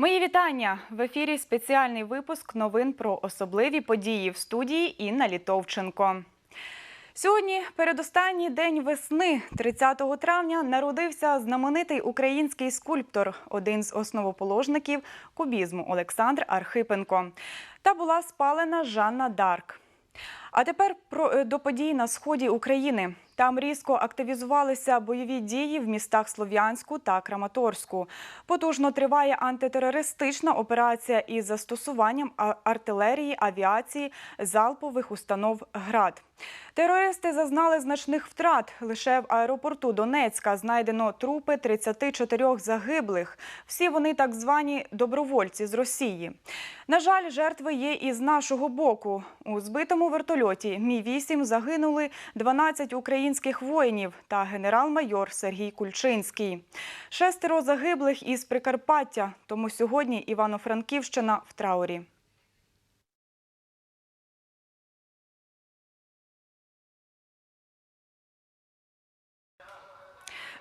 Мої вітання в ефірі. Спеціальний випуск новин про особливі події в студії Інна Літовченко. Сьогодні передостанній день весни, 30 травня, народився знаменитий український скульптор, один з основоположників кубізму Олександр Архипенко. Та була спалена Жанна Дарк. А тепер про е, до подій на сході України. Там різко активізувалися бойові дії в містах Слов'янську та Краматорську. Потужно триває антитерористична операція із застосуванням артилерії, авіації, залпових установ ГРАД. Терористи зазнали значних втрат. Лише в аеропорту Донецька знайдено трупи 34 загиблих. Всі вони так звані добровольці з Росії. На жаль, жертви є і з нашого боку. У збитому вертольоті Мі-8 загинули 12 українських воїнів та генерал-майор Сергій Кульчинський. Шестеро загиблих із Прикарпаття, тому сьогодні Івано-Франківщина в траурі.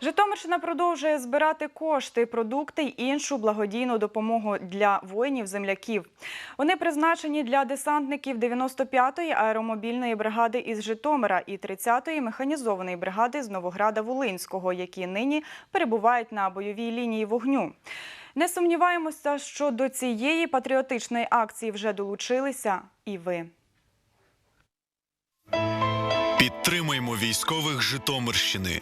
Житомирщина продовжує збирати кошти, продукти й іншу благодійну допомогу для воїнів-земляків. Вони призначені для десантників 95-ї аеромобільної бригади із Житомира і 30-ї механізованої бригади з Новограда Волинського, які нині перебувають на бойовій лінії вогню. Не сумніваємося, що до цієї патріотичної акції вже долучилися і ви. Підтримаймо військових Житомирщини.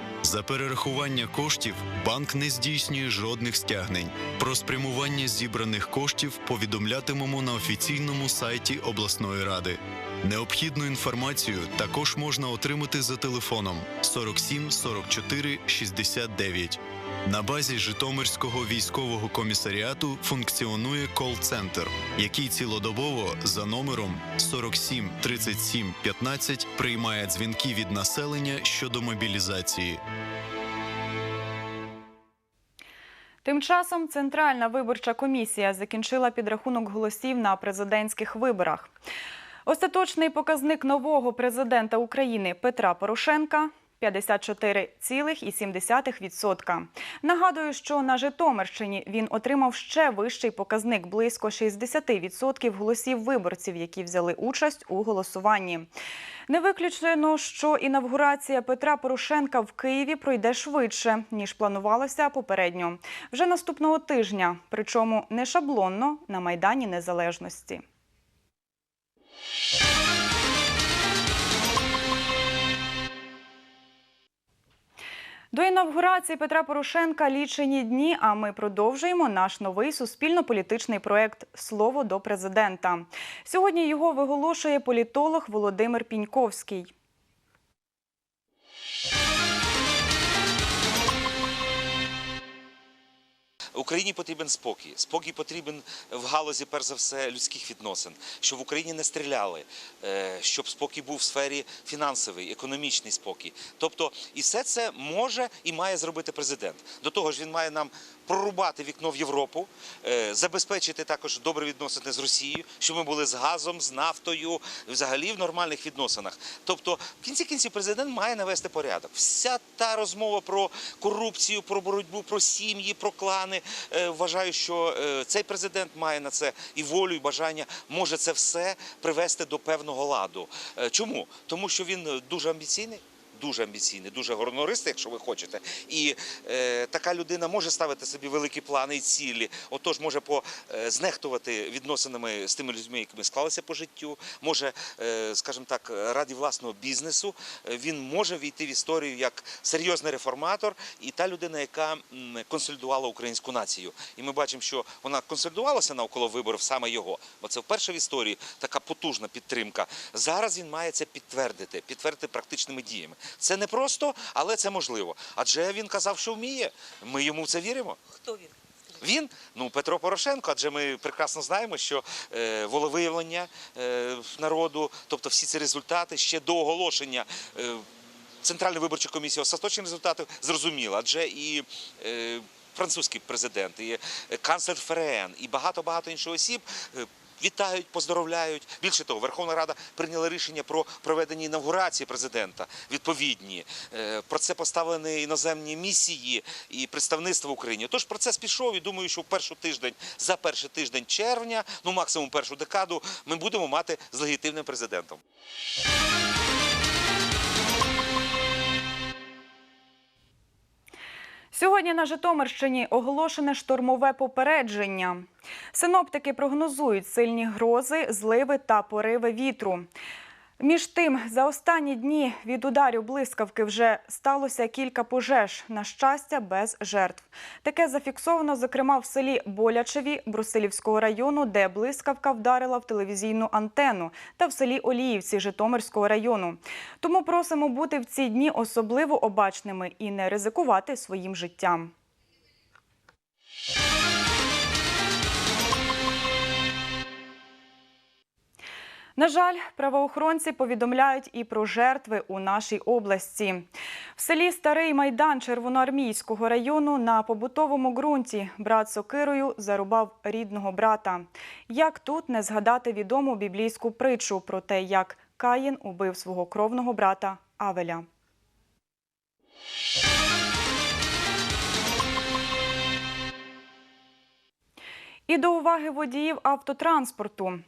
За перерахування коштів банк не здійснює жодних стягнень. Про спрямування зібраних коштів повідомлятимемо на офіційному сайті обласної ради. Необхідну інформацію також можна отримати за телефоном 47 44 69. На базі Житомирського військового комісаріату функціонує кол-центр, який цілодобово за номером 47 37 15 приймає дзвінки від населення щодо мобілізації. Тим часом Центральна виборча комісія закінчила підрахунок голосів на президентських виборах. Остаточний показник нового президента України Петра Порошенка 54,7%. Нагадую, що на Житомирщині він отримав ще вищий показник близько 60% голосів виборців, які взяли участь у голосуванні. Не виключено, що інавгурація Петра Порошенка в Києві пройде швидше ніж планувалося попередньо вже наступного тижня, причому не шаблонно на майдані Незалежності. До інавгурації Петра Порошенка лічені дні. А ми продовжуємо наш новий суспільно-політичний проект Слово до президента. Сьогодні його виголошує політолог Володимир Піньковський. Україні потрібен спокій. Спокій потрібен в галузі, перш за все, людських відносин, щоб в Україні не стріляли, е, щоб спокій був в сфері фінансовий, економічний спокій. Тобто, і все це може і має зробити президент. До того ж, він має нам прорубати вікно в Європу, е, забезпечити також добрі відносини з Росією, щоб ми були з газом, з нафтою, взагалі в нормальних відносинах. Тобто, в кінці кінців президент має навести порядок. Вся та розмова про корупцію, про боротьбу, про сім'ї, про клани. е, Вважаю, що е, цей президент має на це і волю, і бажання може це все привести до певного ладу. Чому? Тому що він дуже амбіційний. Дуже амбіційний, дуже гонористий, якщо ви хочете. І е, така людина може ставити собі великі плани і цілі. Отож, може по е, знехтувати відносинами з тими людьми, якими склалися по життю. Може, е, скажімо так, раді власного бізнесу. е, Він може війти в історію як серйозний реформатор і та людина, яка консолідувала українську націю. І ми бачимо, що вона консолідувалася навколо виборів саме його, бо це вперше в історії така потужна підтримка. Зараз він має це підтвердити, підтвердити практичними діями. Це не просто, але це можливо. Адже він казав, що вміє. Ми йому в це віримо. Хто він? Він, ну Петро Порошенко, адже ми прекрасно знаємо, що е, волевиявлення е, народу, тобто всі ці результати ще до оголошення. Е, Центральної виборчої комісії остаточні результати зрозуміло, адже і е, французький президент, і е, канцлер ФРН, і багато багато інших осіб. Вітають, поздоровляють. Більше того, Верховна Рада прийняла рішення про проведення інавгурації президента відповідні. Е, Про це поставлені іноземні місії і представництво в Україні. Тож процес пішов і думаю, що в першу тиждень, за перший тиждень червня, ну максимум першу декаду, ми будемо мати з легітимним президентом. Сьогодні на Житомирщині оголошене штормове попередження. Синоптики прогнозують сильні грози, зливи та пориви вітру. Між тим, за останні дні від ударів блискавки вже сталося кілька пожеж. На щастя, без жертв. Таке зафіксовано, зокрема, в селі Болячеві Брусилівського району, де блискавка вдарила в телевізійну антенну, та в селі Оліївці Житомирського району. Тому просимо бути в ці дні особливо обачними і не ризикувати своїм життям. На жаль, правоохоронці повідомляють і про жертви у нашій області. В селі Старий Майдан Червоноармійського району на побутовому ґрунті брат сокирою зарубав рідного брата. Як тут не згадати відому біблійську притчу про те, як Каїн убив свого кровного брата Авеля. І до уваги водіїв автотранспорту.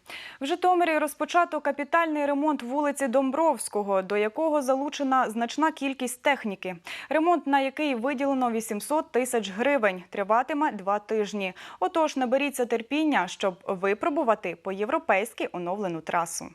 В Житомирі розпочато капітальний ремонт вулиці Домбровського, до якого залучена значна кількість техніки. Ремонт, на який виділено 800 тисяч гривень, триватиме два тижні. Отож, наберіться терпіння, щоб випробувати по-європейськи оновлену трасу.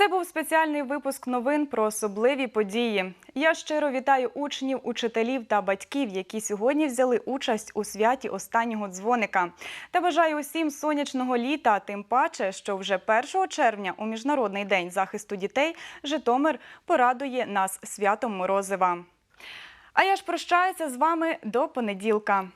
Це був спеціальний випуск новин про особливі події. Я щиро вітаю учнів, учителів та батьків, які сьогодні взяли участь у святі останнього дзвоника. Та бажаю усім сонячного літа, тим паче, що вже 1 червня у міжнародний день захисту дітей Житомир порадує нас святом Морозива. А я ж прощаюся з вами до понеділка.